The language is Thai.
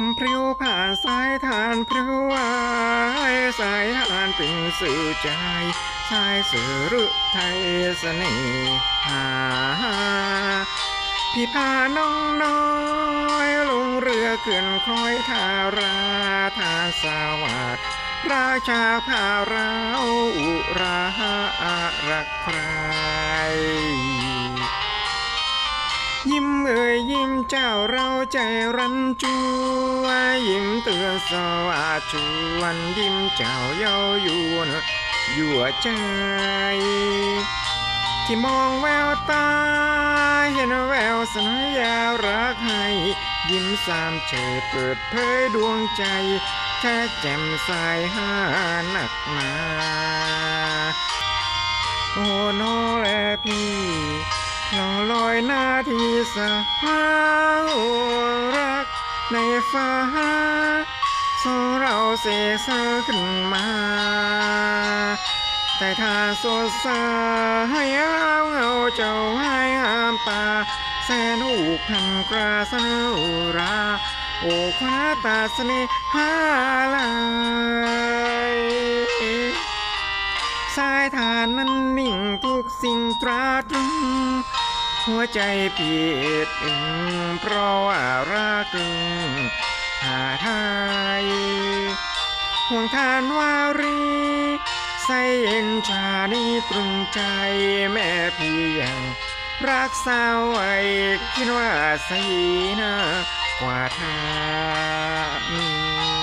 มพริ้วผ่านสายทานพริ้วไหวสายทานเป็นสื่อใจสายสื่อรึไทยเสน่หาพี่พาน้องน้อยลงเรือขึ้นคอยทาราทาสวัสดราชาพาเราอุราอารักใคร ยิ้มเจ้าเราใจรันจวยิ้มเตือนสวัสดชวนยิ้มเจ้าเย้ายวนยั่วใจ ที่มองแววตา เห็นแววสัญญารักให้ ยิ้มสามเฉยเปิดเผยดวงใจแท้แจ่มใสห้าหนักหนาโอ้นอและพี่ ลองลอยนาทีสะพาวรัก ในฟ้าสองเราเสกสขึ้นมา แต่ถ้าสดใสให้เราเงาเจ้าให้หามตาแสนหูพันกราสนุราโอ้คว้าตาเสน่หาลายสายทานนั้น ตราตรึงหัวใจผิดเพราะว่ารักหาไทยห่วงทานวารีใส่เย็นชานี้ตรึงใจแม่พี่ยังรักษาวไว้คิดว่าสีนากว่าไทย